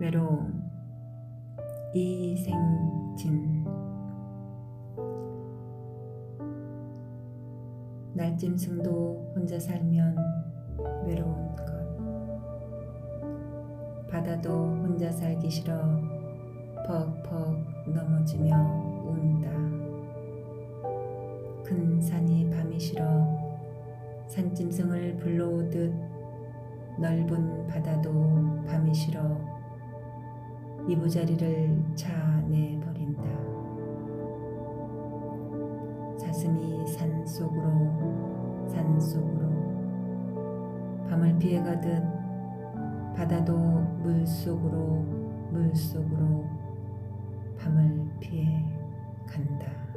외로움 이생진. 날짐승도 혼자 살면 외로운 것. 바다도 혼자 살기 싫어 퍽퍽 넘어지며 운다. 큰 산이 밤이 싫어 산짐승을 불러오듯 넓은 바다도 밤이 싫어 이부자리를 차내 버린다. 사슴이 산 속으로 산 속으로 밤을 피해가듯 바다도 물 속으로 물 속으로 밤을 피해 간다.